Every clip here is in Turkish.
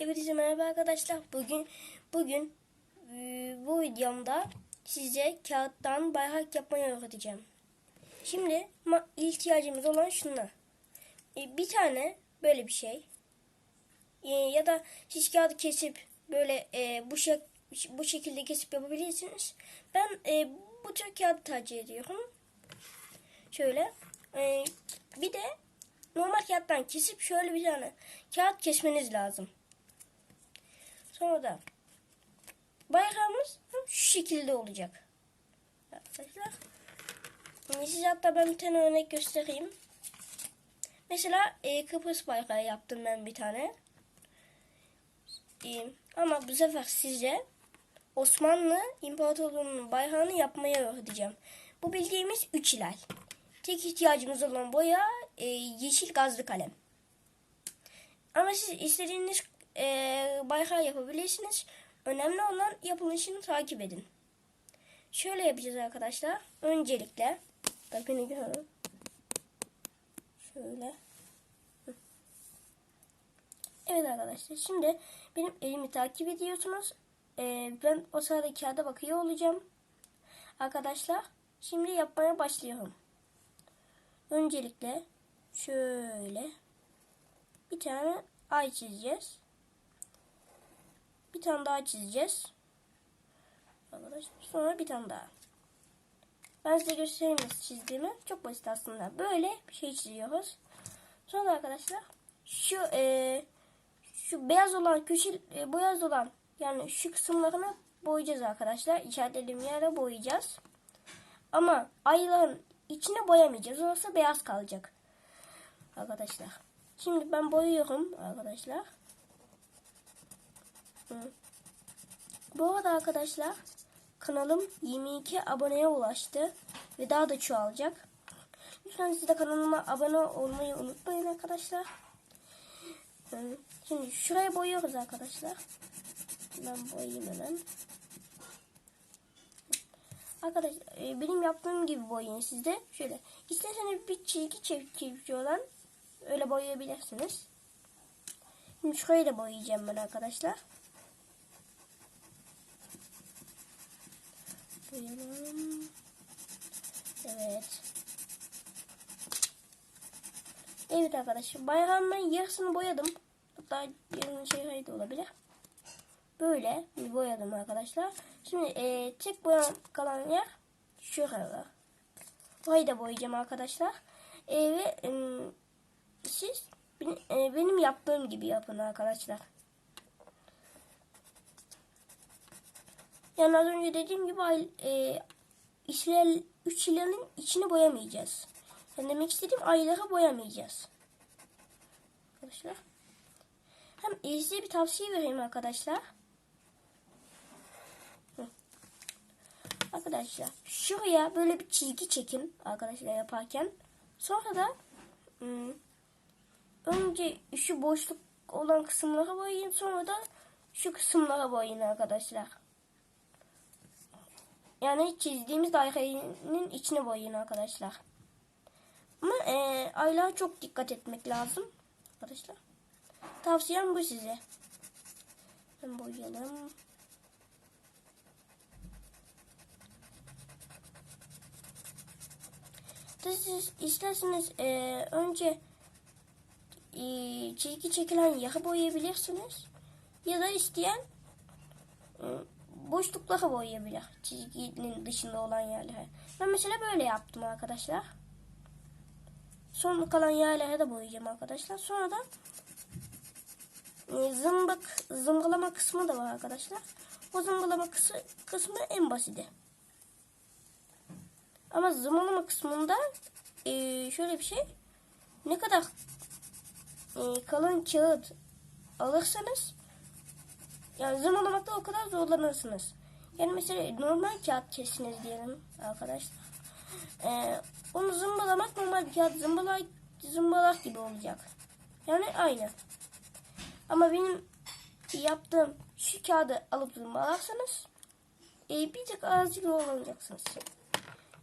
Hepinize merhaba arkadaşlar. Bugün bugün e, bu videomda size kağıttan bayrak yapmayı öğreteceğim. Şimdi ihtiyacımız olan şunlar. E, bir tane böyle bir şey. E, ya da siz kağıdı kesip böyle bu şek bu şekilde kesip yapabilirsiniz. Ben bu tür kağıdı tercih ediyorum. Şöyle. Bir de normal kağıttan kesip şöyle bir tane kağıt kesmeniz lazım. Sonra da bayrağımız şu şekilde olacak. Arkadaşlar. Şimdi size hatta ben bir tane örnek göstereyim. Mesela e, Kıbrıs bayrağı yaptım ben bir tane. E, ama bu sefer size Osmanlı İmparatorluğu'nun bayrağını yapmayı öğreteceğim. Bu bildiğimiz üç hilal. Tek ihtiyacımız olan boya e, yeşil gazlı kalem. Ama siz istediğiniz e, bayrağı yapabilirsiniz. Önemli olan yapılışını takip edin. Şöyle yapacağız arkadaşlar. Öncelikle bakın görün. Şöyle. Evet arkadaşlar. Şimdi benim elimi takip ediyorsunuz. E, ben o sırada kağıda bakıyor olacağım. Arkadaşlar şimdi yapmaya başlıyorum. Öncelikle şöyle bir tane ay çizeceğiz. Bir tane daha çizeceğiz. Arkadaşlar sonra bir tane daha. Ben size göstereyim nasıl çizdiğimi. Çok basit aslında. Böyle bir şey çiziyoruz. Sonra arkadaşlar şu e, şu beyaz olan köşe e, beyaz olan yani şu kısımlarını boyayacağız arkadaşlar. İşaretlediğim yere boyayacağız. Ama ayların içine boyamayacağız. Orası beyaz kalacak. Arkadaşlar. Şimdi ben boyuyorum arkadaşlar. Bu arada arkadaşlar kanalım 22 aboneye ulaştı ve daha da çoğalacak. Lütfen siz de kanalıma abone olmayı unutmayın arkadaşlar. Şimdi şuraya boyuyoruz arkadaşlar. Ben boyayayım hemen. Arkadaşlar e, benim yaptığım gibi boyayın siz de. Şöyle isterseniz bir çizgi çekici olan öyle boyayabilirsiniz. Şimdi şurayı da boyayacağım ben arkadaşlar. Boyayalım. Evet. Evet arkadaşlar bayrağın ben yarısını boyadım. Hatta yarının şey de olabilir. Böyle boyadım arkadaşlar. Şimdi e, tek boyam kalan yer şurada. Burayı da boyayacağım arkadaşlar. E, ve e, siz benim yaptığım gibi yapın arkadaşlar. Yani az önce dediğim gibi e, işler, üç ilanın içini boyamayacağız. Yani demek istediğim ayları boyamayacağız. Arkadaşlar. Hem e, size bir tavsiye vereyim arkadaşlar. Arkadaşlar şuraya böyle bir çizgi çekin arkadaşlar yaparken. Sonra da ım, önce şu boşluk olan kısımlara boyayın. Sonra da şu kısımlara boyayın arkadaşlar. Yani çizdiğimiz dairenin içine boyayın arkadaşlar. Ama e, aylığa çok dikkat etmek lazım arkadaşlar. Tavsiyem bu size. Ben boyayalım. Siz isterseniz e, önce e, çizgi çekilen yağı boyayabilirsiniz. Ya da isteyen e, boşlukları boyayabilir. Çizginin dışında olan yerlere. Ben mesela böyle yaptım arkadaşlar. Son kalan yerlere de boyayacağım arkadaşlar. Sonra da e, zımbık, zımbılama kısmı da var arkadaşlar. O zımbılama kısmı, kısmı en basiti. Ama zımalama kısmında e, şöyle bir şey. Ne kadar e, kalın kağıt alırsanız yani zımalamakta o kadar zorlanırsınız. Yani mesela normal kağıt kesiniz diyelim arkadaşlar. E, onu zımbalamak normal bir kağıt zımbalak, zımbalak gibi olacak. Yani aynı. Ama benim yaptığım şu kağıdı alıp zımbalarsanız e, bir tık azıcık zorlanacaksınız.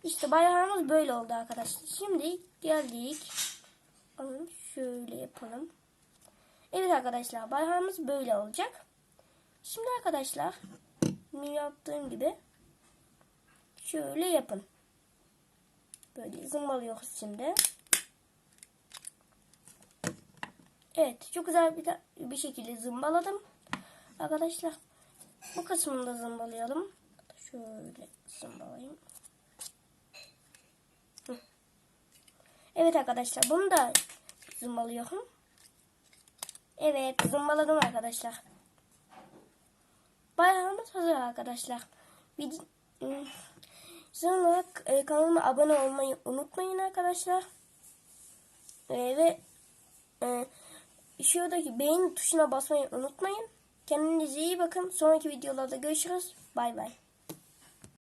İşte bayrağımız böyle oldu arkadaşlar. Şimdi geldik. Alın şöyle yapalım. Evet arkadaşlar bayrağımız böyle olacak. Şimdi arkadaşlar yaptığım gibi şöyle yapın. Böyle zımbalıyoruz şimdi. Evet çok güzel bir, bir şekilde zımbaladım. Arkadaşlar bu kısmını da zımbalayalım. Şöyle zımbalayayım. Evet arkadaşlar bunu da zımbalıyorum. Evet zımbaladım arkadaşlar. Bayrağımız hazır arkadaşlar. Vid- ım, Son olarak e, kanalıma abone olmayı unutmayın arkadaşlar. E, ve e, şuradaki beğen tuşuna basmayı unutmayın. Kendinize iyi bakın. Sonraki videolarda görüşürüz. Bay bay.